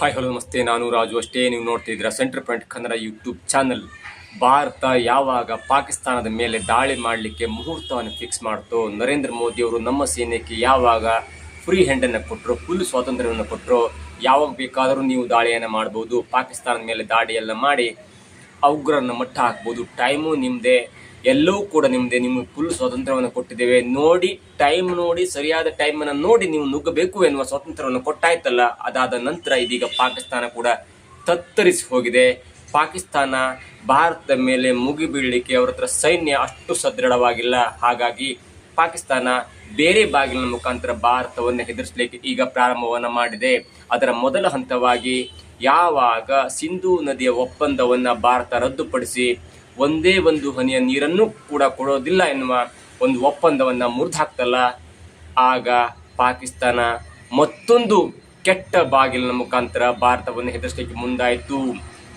Hi hello ನಮಸ್ತೆ. ನಾನು ರಾಜು ಅಷ್ಟೇ. ನೀವು ನೋಡ್ತಿದ್ದೀರಾ centre point Kannada YouTube channel Bharat ಯಾವಾಗ ಪಾಕಿಸ್ತಾನದ ಮೇಲೆ ದಾಳಿ ಮಾಡಲಿಕ್ಕೆ ಮುಹೂರ್ತವನ್ನು ಫಿಕ್ಸ್ ಮಾಡ್ತೋ, ನರೇಂದ್ರ ಮೋದಿ ಅವರು ನಮ್ಮ ಸೇನೆಗೆ ಯಾವಾಗ ಫ್ರೀ ಹ್ಯಾಂಡನ್ನು ಕೊಟ್ಟರು ಫುಲ್ ಸ್ವಾತಂತ್ರ್ಯವನ್ನು ಕೊಟ್ಟರು ಯಾವಾಗ ಬೇಕಾದರೂ ನೀವು ದಾಳಿಯನ್ನು ಮಾಡ್ಬೋದು, ಪಾಕಿಸ್ತಾನದ ಮೇಲೆ ದಾಳಿಯೆಲ್ಲ ಮಾಡಿ, ಉಗ್ರರನ್ನು ಮಟ್ಟ ಹಾಕ್ಬೋದು ಟೈಮು ನಿಮ್ಮದೇ ಎಲ್ಲವೂ ಕೂಡ ನಿಮ್ಮದೇ ನಿಮಗೆ ಫುಲ್ ಸ್ವಾತಂತ್ರ್ಯವನ್ನು ಕೊಟ್ಟಿದ್ದೇವೆ. ನೋಡಿ ಟೈಮ್ ನೋಡಿ, ಸರಿಯಾದ ಟೈಮನ್ನು ನೋಡಿ ನೀವು ನುಗ್ಗಬೇಕು ಎನ್ನುವ ಸ್ವಾತಂತ್ರ್ಯವನ್ನು ಕೊಟ್ಟಾಯ್ತಲ್ಲ? ಅದಾದ ನಂತರ ಇದೀಗ ಪಾಕಿಸ್ತಾನ ಕೂಡ ತತ್ತರಿಸಿ ಹೋಗಿದೆ. ಪಾಕಿಸ್ತಾನ ಭಾರತದ ಮೇಲೆ ಮುಗಿಬೀಳಲಿಕ್ಕೆ ಅವರ ಹತ್ರ ಸೈನ್ಯ ಅಷ್ಟು ಸದೃಢವಾಗಿಲ್ಲ. ಹಾಗಾಗಿ ಪಾಕಿಸ್ತಾನ ಬೇರೆ ಬಾಗಿಲಿನ ಮುಖಾಂತರ ಭಾರತವನ್ನು ಹೆದರಿಸಲಿಕ್ಕೆ ಈಗ ಪ್ರಾರಂಭವನ್ನು ಮಾಡಿದೆ. ಅದರ ಮೊದಲ ಹಂತವಾಗಿ ಯಾವಾಗ ಸಿಂಧೂ ನದಿಯ ಒಪ್ಪಂದವನ್ನು ಭಾರತ ರದ್ದುಪಡಿಸಿ ಒಂದೇ ಒಂದು ಹನಿಯ ನೀರನ್ನು ಕೂಡ ಕೊಡೋದಿಲ್ಲ ಎನ್ನುವ ಒಂದು ಒಪ್ಪಂದವನ್ನು ಮುರಿದು ಹಾಕ್ತಲ್ಲ ಆಗ ಪಾಕಿಸ್ತಾನ ಮತ್ತೊಂದು ಕೆಟ್ಟ ಬಾಗಿಲಿನ ಮುಖಾಂತರ ಭಾರತವನ್ನು ಹೆದರಿಸಲಿಕ್ಕೆ ಮುಂದಾಯಿತು.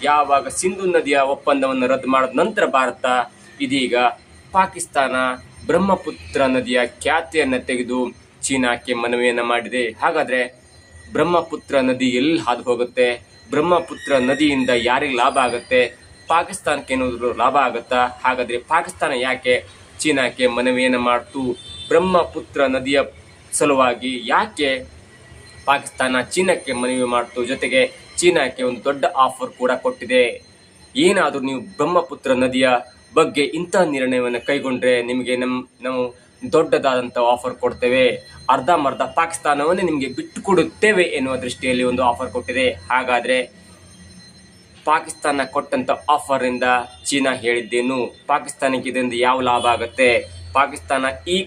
ಯಾವಾಗ ಸಿಂಧು ನದಿಯ ಒಪ್ಪಂದವನ್ನು ರದ್ದು ಮಾಡಿದ ನಂತರ ಭಾರತ ಇದೀಗ ಪಾಕಿಸ್ತಾನ ಬ್ರಹ್ಮಪುತ್ರ ನದಿಯ ಖ್ಯಾತಿಯನ್ನು ತೆಗೆದು ಚೀನಾಕ್ಕೆ ಮನವಿಯನ್ನು ಮಾಡಿದೆ. ಹಾಗಾದರೆ ಬ್ರಹ್ಮಪುತ್ರ ನದಿ ಎಲ್ಲಿ ಹಾದು ಹೋಗುತ್ತೆ? ಬ್ರಹ್ಮಪುತ್ರ ನದಿಯಿಂದ ಯಾರಿಗೆ ಲಾಭ ಆಗುತ್ತೆ? ಪಾಕಿಸ್ತಾನಕ್ಕೆ ಏನಾದರೂ ಲಾಭ ಆಗುತ್ತಾ? ಹಾಗಾದರೆ ಪಾಕಿಸ್ತಾನ ಯಾಕೆ ಚೀನಾಕ್ಕೆ ಮನವಿಯನ್ನು ಮಾಡ್ತು? ಬ್ರಹ್ಮಪುತ್ರ ನದಿಯ ಸಲುವಾಗಿ ಯಾಕೆ ಪಾಕಿಸ್ತಾನ ಚೀನಾಕ್ಕೆ ಮನವಿ ಮಾಡ್ತು? ಜೊತೆಗೆ ಚೀನಾಕ್ಕೆ ಒಂದು ದೊಡ್ಡ ಆಫರ್ ಕೂಡ ಕೊಟ್ಟಿದೆ. ಏನಾದರೂ ನೀವು ಬ್ರಹ್ಮಪುತ್ರ ನದಿಯ ಬಗ್ಗೆ ಇಂತಹ ನಿರ್ಣಯವನ್ನು ಕೈಗೊಂಡ್ರೆ ನಿಮಗೆ ನಮ್ಮ ನಾವು ದೊಡ್ಡದಾದಂಥ ಆಫರ್ ಕೊಡ್ತೇವೆ. ಅರ್ಧಮರ್ಧ ಪಾಕಿಸ್ತಾನವನ್ನೇ ನಿಮಗೆ ಬಿಟ್ಟು ಕೊಡುತ್ತೇವೆ ಎನ್ನುವ ದೃಷ್ಟಿಯಲ್ಲಿ ಒಂದು ಆಫರ್ ಕೊಟ್ಟಿದೆ. ಹಾಗಾದರೆ ಪಾಕಿಸ್ತಾನ ಕೊಟ್ಟಂತ ಇಂದ ಚೀನಾ ಹೇಳಿದ್ದೇನು? ಪಾಕಿಸ್ತಾನಕ್ಕೆ ಇದರಿಂದ ಯಾವ ಲಾಭ ಆಗುತ್ತೆ? ಪಾಕಿಸ್ತಾನ ಈ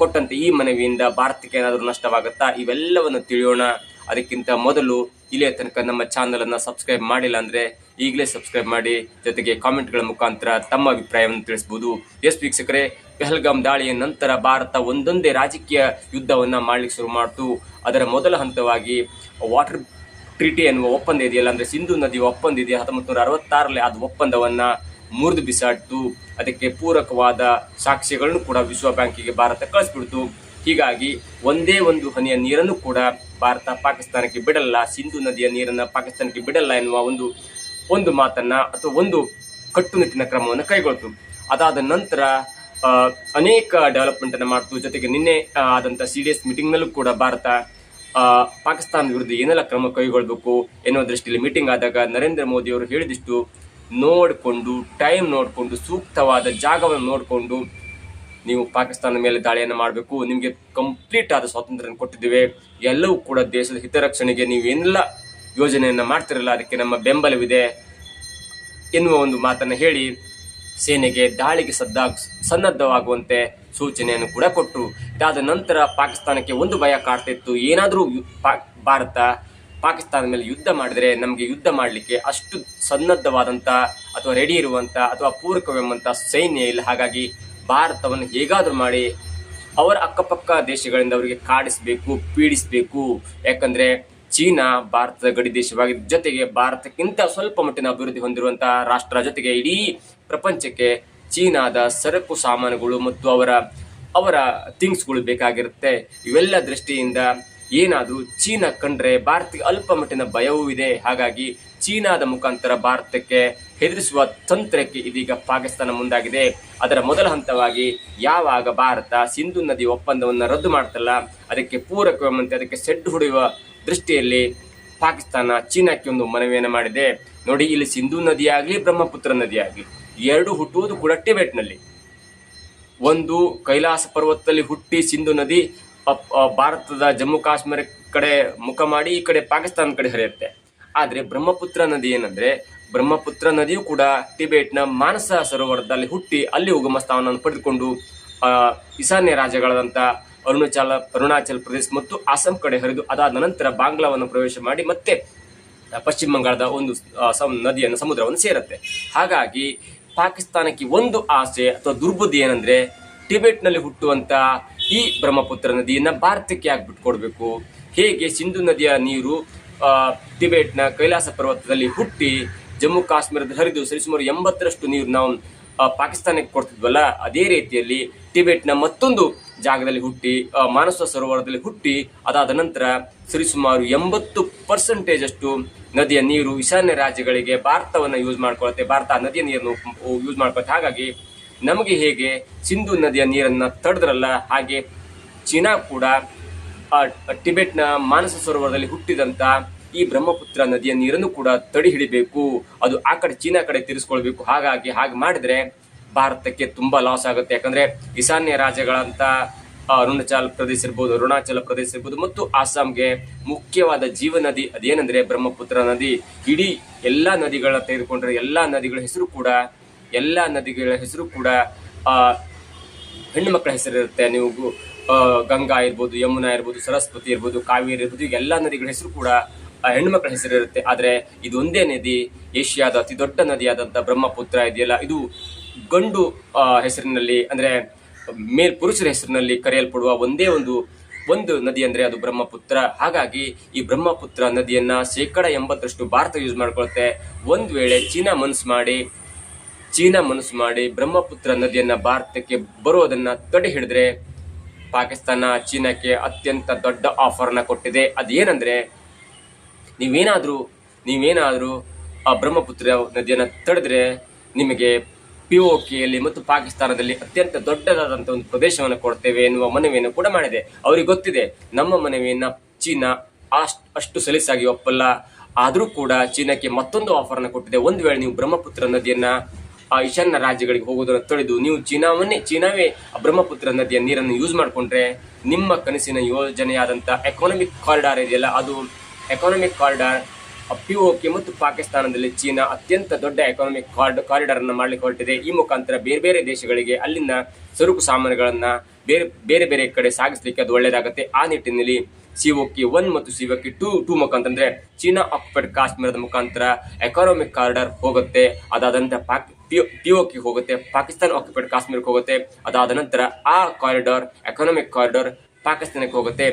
ಕೊಟ್ಟಂತ ಈ ಮನವಿಯಿಂದ ಭಾರತಕ್ಕೆ ಏನಾದರೂ ನಷ್ಟವಾಗುತ್ತಾ? ಇವೆಲ್ಲವನ್ನು ತಿಳಿಯೋಣ. ಅದಕ್ಕಿಂತ ಮೊದಲು ಇಲ್ಲಿಯ ತನಕ ನಮ್ಮ ಚಾನಲನ್ನು ಸಬ್ಸ್ಕ್ರೈಬ್ ಮಾಡಿಲ್ಲ ಅಂದರೆ ಈಗಲೇ ಸಬ್ಸ್ಕ್ರೈಬ್ ಮಾಡಿ, ಜೊತೆಗೆ ಕಾಮೆಂಟ್ಗಳ ಮುಖಾಂತರ ತಮ್ಮ ಅಭಿಪ್ರಾಯವನ್ನು ತಿಳಿಸಬಹುದು ಎಸ್ ವೀಕ್ಷಕರೇ, ಪೆಹಲ್ಗಾಮ್ ದಾಳಿಯ ನಂತರ ಭಾರತ ಒಂದೊಂದೇ ರಾಜಕೀಯ ಯುದ್ಧವನ್ನು ಮಾಡಲಿಕ್ಕೆ ಶುರು ಮಾಡ್ತು. ಅದರ ಮೊದಲ ಹಂತವಾಗಿ ವಾಟರ್ ಟ್ರೀಟಿ ಎನ್ನುವ ಒಪ್ಪಂದ ಇದೆಯಲ್ಲ, ಅಂದ್ರೆ ಸಿಂಧು ನದಿ ಒಪ್ಪಂದ ಇದೆಯಾ? ಹತ್ತೊಂಬತ್ತು ನೂರ ಅರವತ್ತಾರರಲ್ಲಿ ಅದು ಒಪ್ಪಂದವನ್ನ ಮುರಿದು ಬಿಸಾಡ್ತು. ಅದಕ್ಕೆ ಪೂರಕವಾದ ಸಾಕ್ಷ್ಯಗಳನ್ನು ಕೂಡ ವಿಶ್ವ ಬ್ಯಾಂಕಿಗೆ ಭಾರತ ಕಳಿಸ್ಬಿಡ್ತು. ಹೀಗಾಗಿ ಒಂದೇ ಒಂದು ಹನಿಯ ನೀರನ್ನು ಕೂಡ ಭಾರತ ಪಾಕಿಸ್ತಾನಕ್ಕೆ ಬಿಡಲ್ಲ, ಸಿಂಧು ನದಿಯ ನೀರನ್ನ ಪಾಕಿಸ್ತಾನಕ್ಕೆ ಬಿಡಲ್ಲ ಎನ್ನುವ ಒಂದು ಒಂದು ಮಾತನ್ನ ಅಥವಾ ಒಂದು ಕಟ್ಟುನಿಟ್ಟಿನ ಕ್ರಮವನ್ನು ಕೈಗೊಳ್ತು. ಅದಾದ ನಂತರ ಅನೇಕ ಡೆವಲಪ್ಮೆಂಟ್ ಅನ್ನು ಮಾಡ್ತು. ಜೊತೆಗೆ ನಿನ್ನೆ ಆದಂತ ಸಿ ಡಿ ಎಸ್ ಮೀಟಿಂಗ್ ನಲ್ಲೂ ಕೂಡ ಭಾರತ ಪಾಕಿಸ್ತಾನ ವಿರುದ್ಧ ಏನೆಲ್ಲ ಕ್ರಮ ಕೈಗೊಳ್ಳಬೇಕು ಎನ್ನುವ ದೃಷ್ಟಿಯಲ್ಲಿ ಮೀಟಿಂಗ್ ಆದಾಗ ನರೇಂದ್ರ ಮೋದಿ ಅವರು ಹೇಳಿದಿಷ್ಟು, ನೋಡಿಕೊಂಡು ಟೈಮ್ ನೋಡಿಕೊಂಡು, ಸೂಕ್ತವಾದ ಜಾಗವನ್ನು ನೋಡಿಕೊಂಡು ನೀವು ಪಾಕಿಸ್ತಾನ ಮೇಲೆ ದಾಳಿಯನ್ನು ಮಾಡಬೇಕು. ನಿಮಗೆ ಕಂಪ್ಲೀಟ್ ಆದ ಸ್ವಾತಂತ್ರ್ಯ ಕೊಟ್ಟಿದ್ದೇವೆ. ಎಲ್ಲವೂ ಕೂಡ ದೇಶದ ಹಿತರಕ್ಷಣೆಗೆ ನೀವು ಏನೆಲ್ಲ ಯೋಜನೆಯನ್ನು ಮಾಡ್ತಿರಲ್ಲ, ಅದಕ್ಕೆ ನಮ್ಮ ಬೆಂಬಲವಿದೆ ಎನ್ನುವ ಒಂದು ಮಾತನ್ನು ಹೇಳಿ, ಸೇನೆಗೆ ದಾಳಿಗೆ ಸದ್ದ ಸನ್ನದ್ಧವಾಗುವಂತೆ ಸೂಚನೆಯನ್ನು ಕೂಡ ಕೊಟ್ಟರು ಇದಾದ ನಂತರ ಪಾಕಿಸ್ತಾನಕ್ಕೆ ಒಂದು ಭಯ ಕಾಡ್ತಿತ್ತು. ಏನಾದರೂ ಭಾರತ ಪಾಕಿಸ್ತಾನ ಮೇಲೆ ಯುದ್ಧ ಮಾಡಿದರೆ ನಮಗೆ ಯುದ್ಧ ಮಾಡಲಿಕ್ಕೆ ಅಷ್ಟು ಸನ್ನದ್ಧವಾದಂಥ ಅಥವಾ ರೆಡಿ ಇರುವಂಥ ಅಥವಾ ಪೂರಕವೆಂಬಂಥ ಸೈನ್ಯ ಇಲ್ಲ. ಹಾಗಾಗಿ ಭಾರತವನ್ನು ಹೇಗಾದರೂ ಮಾಡಿ ಅವರ ಅಕ್ಕಪಕ್ಕ ದೇಶಗಳಿಂದ ಅವರಿಗೆ ಕಾಡಿಸಬೇಕು, ಪೀಡಿಸಬೇಕು. ಯಾಕಂದರೆ ಚೀನಾ ಭಾರತದ ಗಡಿ ದೇಶವಾಗಿದ್ದ, ಜೊತೆಗೆ ಭಾರತಕ್ಕಿಂತ ಸ್ವಲ್ಪ ಮಟ್ಟಿನ ಅಭಿವೃದ್ಧಿ ಹೊಂದಿರುವಂತಹ ರಾಷ್ಟ್ರ, ಜೊತೆಗೆ ಇಡೀ ಪ್ರಪಂಚಕ್ಕೆ ಚೀನಾದ ಸರಕು ಸಾಮಾನುಗಳು ಮತ್ತು ಅವರ ಅವರ ಥಿಂಗ್ಸ್ಗಳು ಬೇಕಾಗಿರುತ್ತೆ. ಇವೆಲ್ಲ ದೃಷ್ಟಿಯಿಂದ ಏನಾದರೂ ಚೀನಾ ಕಂಡ್ರೆ ಭಾರತಕ್ಕೆ ಅಲ್ಪ ಮಟ್ಟಿನ ಭಯವೂ ಇದೆ. ಹಾಗಾಗಿ ಚೀನಾದ ಮುಖಾಂತರ ಭಾರತಕ್ಕೆ ಹೆದರಿಸುವ ತಂತ್ರಕ್ಕೆ ಇದೀಗ ಪಾಕಿಸ್ತಾನ ಮುಂದಾಗಿದೆ. ಅದರ ಮೊದಲ ಹಂತವಾಗಿ ಯಾವಾಗ ಭಾರತ ಸಿಂಧು ನದಿ ಒಪ್ಪಂದವನ್ನು ರದ್ದು ಮಾಡ್ತಲ್ಲ, ಅದಕ್ಕೆ ಪೂರಕವೆಂಬಂತೆ ಅದಕ್ಕೆ ಸೆಡ್ಡು ಹೊಡೆಯುವ ದೃಷ್ಟಿಯಲ್ಲಿ ಪಾಕಿಸ್ತಾನ ಚೀನಾಕ್ಕೆ ಒಂದು ಮನವಿಯನ್ನು ಮಾಡಿದೆ. ನೋಡಿ, ಇಲ್ಲಿ ಸಿಂಧು ನದಿಯಾಗಲಿ, ಬ್ರಹ್ಮಪುತ್ರ ನದಿ ಆಗಲಿ ಎರಡು ಹುಟ್ಟುವುದು ಕೂಡ ಟಿಬೆಟ್ನಲ್ಲಿ. ಒಂದು ಕೈಲಾಸ ಪರ್ವತದಲ್ಲಿ ಹುಟ್ಟಿ ಸಿಂಧು ನದಿ ಭಾರತದ ಜಮ್ಮು ಕಾಶ್ಮೀರ ಕಡೆ ಮುಖ ಮಾಡಿ ಈ ಕಡೆ ಪಾಕಿಸ್ತಾನ ಕಡೆ ಹರಿಯುತ್ತೆ. ಆದರೆ ಬ್ರಹ್ಮಪುತ್ರ ನದಿ ಏನಂದರೆ ಬ್ರಹ್ಮಪುತ್ರ ನದಿಯು ಕೂಡ ಟಿಬೇಟ್ನ ಮಾನಸ ಸರೋವರದಲ್ಲಿ ಹುಟ್ಟಿ ಅಲ್ಲಿ ಉಗಮ ಸ್ಥಾನವನ್ನು ಪಡೆದುಕೊಂಡು ಈಶಾನ್ಯ ರಾಜ್ಯಗಳಾದಂಥ ಅರುಣಾಚಲ ಅರುಣಾಚಲ ಪ್ರದೇಶ ಮತ್ತು ಅಸ್ಸಾಂ ಕಡೆ ಹರಿದು ಅದಾದ ನಂತರ ಬಾಂಗ್ಲಾವನ್ನು ಪ್ರವೇಶ ಮಾಡಿ ಮತ್ತೆ ಪಶ್ಚಿಮ ಬಂಗಾಳದ ಒಂದು ನದಿಯನ್ನು ಸಮುದ್ರವನ್ನು ಸೇರುತ್ತೆ. ಹಾಗಾಗಿ ಪಾಕಿಸ್ತಾನಕ್ಕೆ ಒಂದು ಆಸೆ ಅಥವಾ ದುರ್ಬುದ್ಧಿ ಏನಂದ್ರೆ ಟಿಬೆಟ್ನಲ್ಲಿ ಹುಟ್ಟುವಂತ ಈ ಬ್ರಹ್ಮಪುತ್ರ ನದಿಯನ್ನ ಭಾರತಕ್ಕೆ ಯಾಕೆ ಬಿಟ್ಕೊಡ್ಬೇಕು ಹೇಗೆ ಸಿಂಧು ನದಿಯ ನೀರು ಟಿಬೆಟ್ನ ಕೈಲಾಸ ಪರ್ವತದಲ್ಲಿ ಹುಟ್ಟಿ ಜಮ್ಮು ಕಾಶ್ಮೀರದ ಹರಿದು ಸರಿಸುಮಾರು ಎಂಬತ್ತರಷ್ಟು ನೀರು ನಾವು ಪಾಕಿಸ್ತಾನಕ್ಕೆ ಕೊಡ್ತಿದ್ವಲ್ಲ, ಅದೇ ರೀತಿಯಲ್ಲಿ ಟಿಬೆಟ್ನ ಮತ್ತೊಂದು ಜಾಗದಲ್ಲಿ ಹುಟ್ಟಿ ಮಾನಸ ಸರೋವರದಲ್ಲಿ ಹುಟ್ಟಿ ಅದಾದ ನಂತರ ಸರಿಸುಮಾರು ಎಂಬತ್ತು ಪರ್ಸೆಂಟೇಜ್ ಅಷ್ಟು ನದಿಯ ನೀರು ಈಶಾನ್ಯ ರಾಜ್ಯಗಳಿಗೆ ಭಾರತವನ್ನು ಯೂಸ್ ಮಾಡ್ಕೊಳುತ್ತೆ. ಭಾರತ ನದಿಯ ನೀರನ್ನು ಯೂಸ್ ಮಾಡ್ಕೊಳುತ್ತೆ. ಹಾಗಾಗಿ ನಮಗೆ ಹೇಗೆ ಸಿಂಧು ನದಿಯ ನೀರನ್ನ ತಡೆದ್ರಲ್ಲ, ಹಾಗೆ ಚೀನಾ ಕೂಡ ಟಿಬೆಟ್ನ ಮಾನಸ ಸರೋವರದಲ್ಲಿ ಹುಟ್ಟಿದಂತ ಈ ಬ್ರಹ್ಮಪುತ್ರ ನದಿಯ ನೀರನ್ನು ಕೂಡ ತಡೆ ಹಿಡಿಬೇಕು. ಅದು ಆ ಕಡೆ ಚೀನಾ ಕಡೆ ತಿರ್ಸ್ಕೊಳ್ಬೇಕು. ಹಾಗಾಗಿ ಹಾಗೆ ಮಾಡಿದ್ರೆ ಭಾರತಕ್ಕೆ ತುಂಬಾ ಲಾಸ್ ಆಗುತ್ತೆ. ಯಾಕಂದ್ರೆ ಈಶಾನ್ಯ ರಾಜ್ಯಗಳಂತ ಅರುಣಾಚಲ್ ಪ್ರದೇಶ ಇರ್ಬೋದು ಅರುಣಾಚಲ ಪ್ರದೇಶ ಇರ್ಬೋದು ಮತ್ತು ಅಸ್ಸಾಂಗೆ ಮುಖ್ಯವಾದ ಜೀವ ನದಿ ಅದೇನೆಂದರೆ ಬ್ರಹ್ಮಪುತ್ರ ನದಿ. ಇಡೀ ಎಲ್ಲಾ ನದಿಗಳ ತೆಗೆದುಕೊಂಡ್ರೆ ಎಲ್ಲಾ ನದಿಗಳ ಹೆಸರು ಕೂಡ ಎಲ್ಲಾ ನದಿಗಳ ಹೆಸರು ಕೂಡ ಹೆಣ್ಣು ಮಕ್ಕಳ ಹೆಸರಿರುತ್ತೆ ನೀವು ಗಂಗಾ ಇರ್ಬೋದು ಯಮುನಾ ಇರ್ಬೋದು ಸರಸ್ವತಿ ಇರ್ಬೋದು ಕಾವೇರಿ ಇರ್ಬೋದು ಈಗ ಎಲ್ಲಾ ನದಿಗಳ ಹೆಸರು ಕೂಡ ಆ, ಹೆಣ್ಣು ಮಕ್ಕಳ ಹೆಸರಿರುತ್ತೆ ಆದ್ರೆ ಇದೊಂದೇ ನದಿ ಏಷ್ಯಾದ ಅತಿ ದೊಡ್ಡ ನದಿಯಾದಂಥ ಬ್ರಹ್ಮಪುತ್ರ ಇದೆಯಲ್ಲ ಇದು ಗಂಡು ಹೆಸರಿನಲ್ಲಿ ಅಂದ್ರೆ ಮೇಲ್ ಪುರುಷರ ಹೆಸರಿನಲ್ಲಿ ಕರೆಯಲ್ಪಡುವ ಒಂದೇ ಒಂದು ಒಂದು ನದಿ ಅಂದ್ರೆ ಅದು ಬ್ರಹ್ಮಪುತ್ರ. ಹಾಗಾಗಿ ಈ ಬ್ರಹ್ಮಪುತ್ರ ನದಿಯನ್ನ ಶೇಕಡ ಎಂಬತ್ತರಷ್ಟು ಭಾರತ ಯೂಸ್ ಮಾಡ್ಕೊಳುತ್ತೆ. ಒಂದ್ ವೇಳೆ ಚೀನಾ ಮನಸ್ಸು ಮಾಡಿ, ಚೀನಾ ಮನಸ್ಸು ಮಾಡಿ ಬ್ರಹ್ಮಪುತ್ರ ನದಿಯನ್ನ ಭಾರತಕ್ಕೆ ಬರೋದನ್ನ ತಡೆ ಹಿಡಿದ್ರೆ ಪಾಕಿಸ್ತಾನ ಚೀನಾಕ್ಕೆ ಅತ್ಯಂತ ದೊಡ್ಡ ಆಫರ್ನ ಕೊಟ್ಟಿದೆ. ಅದೇನಂದ್ರೆ ನೀವೇನಾದ್ರೂ ನೀವೇನಾದ್ರೂ ಆ ಬ್ರಹ್ಮಪುತ್ರ ನದಿಯನ್ನ ತಡೆದ್ರೆ ನಿಮಗೆ ಪಿ ಒ ಕೆಯಲ್ಲಿ ಮತ್ತು ಪಾಕಿಸ್ತಾನದಲ್ಲಿ ಅತ್ಯಂತ ದೊಡ್ಡದಾದಂಥ ಒಂದು ಪ್ರದೇಶವನ್ನು ಕೊಡ್ತೇವೆ ಎನ್ನುವ ಮನವಿಯನ್ನು ಕೂಡ ಮಾಡಿದೆ. ಅವರಿಗೆ ಗೊತ್ತಿದೆ, ನಮ್ಮ ಮನವಿಯನ್ನು ಚೀನಾ ಅಷ್ಟ್, ಅಷ್ಟು ಸಲೀಸಾಗಿ ಒಪ್ಪಲ್ಲ. ಆದರೂ ಕೂಡ ಚೀನಾಕ್ಕೆ ಮತ್ತೊಂದು ಆಫರ್ನ ಕೊಟ್ಟಿದೆ. ಒಂದು ವೇಳೆ ನೀವು ಬ್ರಹ್ಮಪುತ್ರ ನದಿಯನ್ನ, ಆ ಈಶಾನ್ಯ ರಾಜ್ಯಗಳಿಗೆ ಹೋಗೋದನ್ನು ತೊಳೆದು ನೀವು ಚೀನಾವನ್ನೇ, ಚೀನಾವೇ ಬ್ರಹ್ಮಪುತ್ರ ನದಿಯ ನೀರನ್ನು ಯೂಸ್ ಮಾಡಿಕೊಂಡ್ರೆ ನಿಮ್ಮ ಕನಸಿನ ಯೋಜನೆಯಾದಂಥ ಎಕಾನಮಿಕ್ ಕಾರಿಡಾರ್ ಇದೆಯಲ್ಲ, ಅದು ಎಕಾನಮಿಕ್ ಕಾರಿಡಾರ್ ಪಿ ಕೆ ಮತ್ತು ಪಾಕಿಸ್ತಾನದಲ್ಲಿ ಚೀನಾ ಅತ್ಯಂತ ದೊಡ್ಡ ಎಕಾನಮಿಕ್ ಕಾರ್ಡ್ ಕಾರಿಡಾರ್ ಅನ್ನು ಮಾಡಲಿಕ್ಕೆ ಹೊರಟಿದೆ. ಈ ಮುಖಾಂತರ ಬೇರೆ ಬೇರೆ ದೇಶಗಳಿಗೆ ಅಲ್ಲಿನ ಸರಕು ಸಾಮಾನುಗಳನ್ನ ಬೇರೆ ಬೇರೆ ಬೇರೆ ಕಡೆ ಸಾಗಿಸಲಿಕ್ಕೆ ಅದು ಒಳ್ಳೆಯದಾಗುತ್ತೆ ಆ ನಿಟ್ಟಿನಲ್ಲಿ ಸಿಒಕೆ ಒನ್ ಮತ್ತು ಸಿಒಕೆ ಟೂ ಟೂ ಮುಖಾಂತರ ಚೀನಾ ಆಕ್ಯುಪೈಡ್ ಕಾಶ್ಮೀರದ ಮುಖಾಂತರ ಎಕಾನಮಿಕ್ ಕಾರಿಡಾರ್ ಹೋಗುತ್ತೆ. ಅದಾದ ನಂತರ ಪಾಕ್ ಪಿಒಕೆ ಹೋಗುತ್ತೆ, ಪಾಕಿಸ್ತಾನ ಆಕ್ಯುಪೈಡ್ ಕಾಶ್ಮೀರಕ್ಕೆ ಹೋಗುತ್ತೆ. ಅದಾದ ನಂತರ ಆ ಕಾರಿಡಾರ್ ಎಕಾನಮಿಕ್ ಕಾರಿಡಾರ್ ಪಾಕಿಸ್ತಾನಕ್ಕೆ ಹೋಗುತ್ತೆ.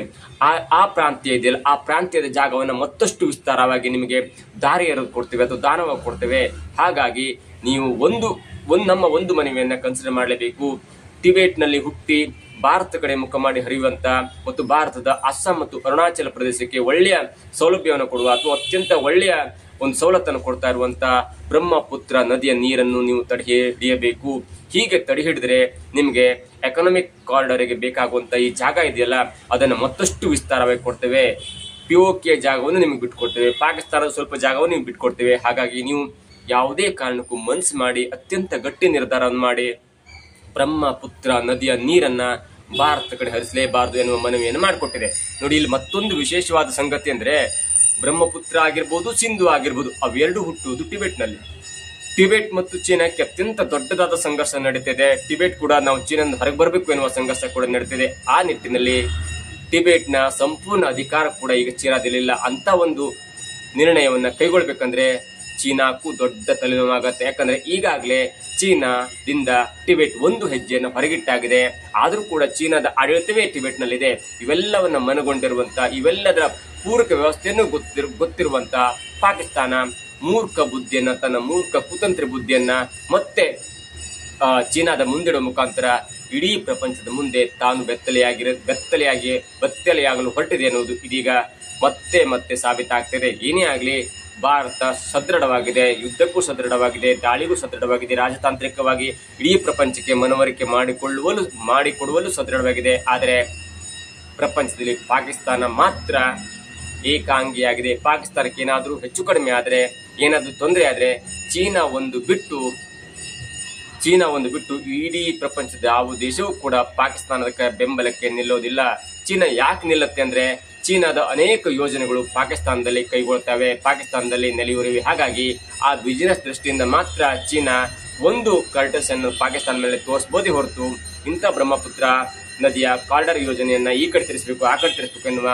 ಆ ಆ ಪ್ರಾಂತ್ಯ ಇದೆಯಲ್ಲ ಆ ಪ್ರಾಂತ್ಯದ ಜಾಗವನ್ನು ಮತ್ತಷ್ಟು ವಿಸ್ತಾರವಾಗಿ ನಿಮಗೆ ದಾರಿ ಎರೆದು ಕೊಡ್ತೇವೆ ಅಥವಾ ದಾನವಾಗಿ ಕೊಡ್ತೇವೆ. ಹಾಗಾಗಿ ನೀವು ಒಂದು ಒಂದು ನಮ್ಮ ಒಂದು ಮನವಿಯನ್ನು ಕನ್ಸಿಡರ್ ಮಾಡಲೇಬೇಕು. ಟಿಬೇಟ್ನಲ್ಲಿ ಹುಟ್ಟಿ ಭಾರತ ಕಡೆ ಮುಖ ಮಾಡಿ ಹರಿಯುವಂಥ ಮತ್ತು ಭಾರತದ ಅಸ್ಸಾಂ ಮತ್ತು ಅರುಣಾಚಲ ಪ್ರದೇಶಕ್ಕೆ ಒಳ್ಳೆಯ ಸೌಲಭ್ಯವನ್ನು ಕೊಡುವ ಅಥವಾ ಅತ್ಯಂತ ಒಳ್ಳೆಯ ಒಂದು ಸವಲತ್ತನ್ನು ಕೊಡ್ತಾ ಇರುವಂತ ಬ್ರಹ್ಮಪುತ್ರ ನದಿಯ ನೀರನ್ನು ನೀವು ತಡೆ ಹಿಡಿಯಬೇಕು. ಹೀಗೆ ತಡೆ ಹಿಡಿದ್ರೆ ನಿಮಗೆ ಎಕನಾಮಿಕ್ಗೆ ಬೇಕಾಗುವಂತ ಈ ಜಾಗ ಇದೆಯಲ್ಲ, ಅದನ್ನು ಮತ್ತಷ್ಟು ವಿಸ್ತಾರವಾಗಿ ಕೊಡ್ತೇವೆ. ಪಿಒಕೆ ಜಾಗವನ್ನು ನಿಮಗೆ ಬಿಟ್ಕೊಡ್ತೇವೆ. ಪಾಕಿಸ್ತಾನದ ಸ್ವಲ್ಪ ಜಾಗವನ್ನು ನೀವು ಬಿಟ್ಕೊಡ್ತೇವೆ. ಹಾಗಾಗಿ ನೀವು ಯಾವುದೇ ಕಾರಣಕ್ಕೂ ಮನ್ಸು ಮಾಡಿ ಅತ್ಯಂತ ಗಟ್ಟಿ ನಿರ್ಧಾರವನ್ನು ಮಾಡಿ ಬ್ರಹ್ಮಪುತ್ರ ನದಿಯ ನೀರನ್ನ ಭಾರತ ಕಡೆ ಹರಿಸಲೇಬಾರದು ಎನ್ನುವ ಮನವಿಯನ್ನು ಮಾಡಿಕೊಟ್ಟಿದೆ. ನೋಡಿ, ಇಲ್ಲಿ ಮತ್ತೊಂದು ವಿಶೇಷವಾದ ಸಂಗತಿ ಅಂದ್ರೆ ಬ್ರಹ್ಮಪುತ್ರ ಆಗಿರ್ಬೋದು, ಸಿಂಧು ಆಗಿರ್ಬೋದು, ಅವೆರಡು ಹುಟ್ಟುವುದು ಟಿಬೆಟ್ನಲ್ಲಿ. ಟಿಬೆಟ್ ಮತ್ತು ಚೀನಾಕ್ಕೆ ಅತ್ಯಂತ ದೊಡ್ಡದಾದ ಸಂಘರ್ಷ ನಡೀತಿದೆ. ಟಿಬೆಟ್ ಕೂಡ ನಾವು ಚೀನಾದ ಹೊರಗೆ ಬರಬೇಕು ಎನ್ನುವ ಸಂಘರ್ಷ ಕೂಡ ನಡೀತಿದೆ. ಆ ನಿಟ್ಟಿನಲ್ಲಿ ಟಿಬೆಟ್ನ ಸಂಪೂರ್ಣ ಅಧಿಕಾರ ಕೂಡ ಈಗ ಚೀನಾದಲ್ಲಿಲ್ಲ ಅಂತ ಒಂದು ನಿರ್ಣಯವನ್ನು ಕೈಗೊಳ್ಬೇಕಂದ್ರೆ ಚೀನಾಕ್ಕೂ ದೊಡ್ಡ ತಲೆನೋವಾಗತ್ತೆ. ಯಾಕಂದ್ರೆ ಈಗಾಗಲೇ ಚೀನಾದಿಂದ ಟಿಬೆಟ್ ಒಂದು ಹೆಜ್ಜೆಯನ್ನು ಹೊರಗಿಟ್ಟಾಗಿದೆ. ಆದರೂ ಕೂಡ ಚೀನಾದ ಆಡಳಿತವೇ ಟಿಬೆಟ್ನಲ್ಲಿದೆ. ಇವೆಲ್ಲವನ್ನ ಮನಗೊಂಡಿರುವಂತ, ಇವೆಲ್ಲದರ ಪೂರಕ ವ್ಯವಸ್ಥೆಯನ್ನು ಗೊತ್ತಿರು, ಗೊತ್ತಿರುವಂತ ಪಾಕಿಸ್ತಾನ ಮೂರ್ಖ ಬುದ್ಧಿಯನ್ನ, ತನ್ನ ಮೂರ್ಖ ಕುತಂತ್ರ ಬುದ್ಧಿಯನ್ನ ಮತ್ತೆ ಚೀನಾದ ಮುಂದಿಡುವ ಮುಖಾಂತರ ಇಡೀ ಪ್ರಪಂಚದ ಮುಂದೆ ತಾನು ಬೆತ್ತಲೆಯಾಗಿರ, ಬೆತ್ತಲೆಯಾಗಿ, ಬೆತ್ತಲೆಯಾಗಲು ಹೊರಟಿದೆ ಎನ್ನುವುದು ಇದೀಗ ಮತ್ತೆ ಮತ್ತೆ ಸಾಬೀತಾಗ್ತಿದೆ. ಏನೇ ಆಗಲಿ ಭಾರತ ಸದೃಢವಾಗಿದೆ, ಯುದ್ಧಕ್ಕೂ ಸದೃಢವಾಗಿದೆ, ದಾಳಿಗೂ ಸದೃಢವಾಗಿದೆ, ರಾಜತಾಂತ್ರಿಕವಾಗಿ ಇಡೀ ಪ್ರಪಂಚಕ್ಕೆ ಮನವರಿಕೆ ಮಾಡಿಕೊಳ್ಳುವಲು, ಮಾಡಿಕೊಡುವಲು ಸದೃಢವಾಗಿದೆ. ಆದರೆ ಪ್ರಪಂಚದಲ್ಲಿ ಪಾಕಿಸ್ತಾನ ಮಾತ್ರ ಏಕಾಂಗಿಯಾಗಿದೆ. ಪಾಕಿಸ್ತಾನಕ್ಕೆ ಏನಾದರೂ ಹೆಚ್ಚು ಕಡಿಮೆ ಆದರೆ, ಏನಾದರೂ ತೊಂದರೆ ಆದರೆ, ಚೀನಾ ಒಂದು ಬಿಟ್ಟು, ಚೀನಾ ಒಂದು ಬಿಟ್ಟು ಇಡೀ ಪ್ರಪಂಚದ ಯಾವ ದೇಶವೂ ಕೂಡ ಪಾಕಿಸ್ತಾನದ ಬೆಂಬಲಕ್ಕೆ ನಿಲ್ಲೋದಿಲ್ಲ. ಚೀನಾ ಯಾಕೆ ನಿಲ್ಲುತ್ತೆ ಅಂದ್ರೆ ಚೀನಾದ ಅನೇಕ ಯೋಜನೆಗಳು ಪಾಕಿಸ್ತಾನದಲ್ಲಿ ಕೈಗೊಳ್ತವೆ ಪಾಕಿಸ್ತಾನದಲ್ಲಿ ನೆಲೆಯೂರಿವೆ. ಹಾಗಾಗಿ ಆ ಬಿಸಿನೆಸ್ ದೃಷ್ಟಿಯಿಂದ ಮಾತ್ರ ಚೀನಾ ಒಂದು ಕರ್ಟಸ್ ಅನ್ನು ಪಾಕಿಸ್ತಾನ ಮೇಲೆ ತೋರಿಸಬಹುದೇ ಹೊರತು ಇಂಥ ಬ್ರಹ್ಮಪುತ್ರ ನದಿಯ ಕಾಲ್ಡರ್ ಯೋಜನೆಯನ್ನ ಈ ಕಡೆ ತಿರ್ಸ್ಬೇಕು ಆ ಕಡೆ ತಿರ್ಸ್ಬೇಕು ಎನ್ನುವ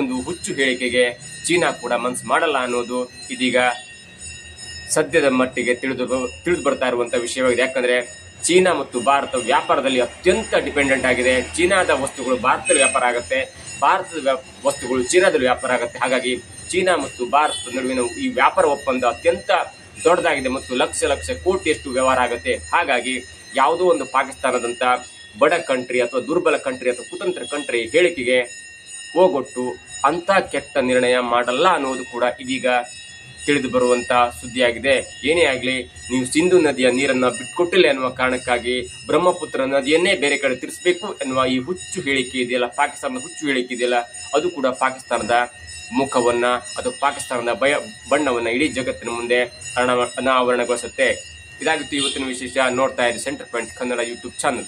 ಒಂದು ಹುಚ್ಚು ಹೇಳಿಕೆಗೆ ಚೀನಾ ಕೂಡ ಮನಸ್ಸು ಮಾಡಲ್ಲ ಅನ್ನೋದು ಇದೀಗ ಸದ್ಯದ ಮಟ್ಟಿಗೆ ತಿಳಿದು ತಿಳಿದು ಬರ್ತಾ ಇರುವಂಥ ವಿಷಯವಾಗಿದೆ. ಯಾಕಂದ್ರೆ ಚೀನಾ ಮತ್ತು ಭಾರತ ವ್ಯಾಪಾರದಲ್ಲಿ ಅತ್ಯಂತ ಡಿಪೆಂಡೆಂಟ್ ಆಗಿದೆ. ಚೀನಾದ ವಸ್ತುಗಳು ಭಾರತದಲ್ಲಿ ವ್ಯಾಪಾರ ಆಗುತ್ತೆ. ಭಾರತದ ವಸ್ತುಗಳು ಚೀನಾದಲ್ಲಿ ವ್ಯಾಪಾರ ಆಗುತ್ತೆ. ಹಾಗಾಗಿ ಚೀನಾ ಮತ್ತು ಭಾರತದ ನಡುವಿನ ಈ ವ್ಯಾಪಾರ ಒಪ್ಪಂದ ಅತ್ಯಂತ ದೊಡ್ಡದಾಗಿದೆ ಮತ್ತು ಲಕ್ಷ ಲಕ್ಷ ಕೋಟಿಯಷ್ಟು ವ್ಯವಹಾರ ಆಗುತ್ತೆ. ಹಾಗಾಗಿ ಯಾವುದೋ ಒಂದು ಪಾಕಿಸ್ತಾನದಂಥ ಬಡ ಕಂಟ್ರಿ ಅಥವಾ ದುರ್ಬಲ ಕಂಟ್ರಿ ಅಥವಾ ಕುತಂತ್ರ ಕಂಟ್ರಿ ಹೇಳಿಕೆಗೆ ಹೋಗೊಟ್ಟು ಅಂತ ಕೆಟ್ಟ ನಿರ್ಣಯ ಮಾಡಲ್ಲ ಅನ್ನೋದು ಕೂಡ ಇದೀಗ ತಿಳಿದು ಬರುವಂತ ಸುದ್ದಿಯಾಗಿದೆ. ಏನೇ ಆಗಲಿ, ನೀವು ಸಿಂಧು ನದಿಯ ನೀರನ್ನ ಬಿಟ್ಕೊಟ್ಟಿಲ್ಲ ಎನ್ನುವ ಕಾರಣಕ್ಕಾಗಿ ಬ್ರಹ್ಮಪುತ್ರ ನದಿಯನ್ನೇ ಬೇರೆ ಕಡೆ ತಿರ್ಸ್ಬೇಕು ಎನ್ನುವ ಈ ಹುಚ್ಚು ಹೇಳಿಕೆ ಇದೆಯಲ್ಲ, ಪಾಕಿಸ್ತಾನದ ಹುಚ್ಚು ಹೇಳಿಕೆ ಇದೆಯಲ್ಲ, ಅದು ಕೂಡ ಪಾಕಿಸ್ತಾನದ ಮುಖವನ್ನ ಅದು ಪಾಕಿಸ್ತಾನದ ಭಯ, ಬಣ್ಣವನ್ನ ಇಡೀ ಜಗತ್ತಿನ ಮುಂದೆ ಅನಾವ- ಅನಾವರಣಗೊಳಿಸುತ್ತೆ. ಇದಾಗಿತ್ತು ಇವತ್ತಿನ ವಿಶೇಷ. ನೋಡ್ತಾ ಇರಿ centre point Kannada YouTube channel.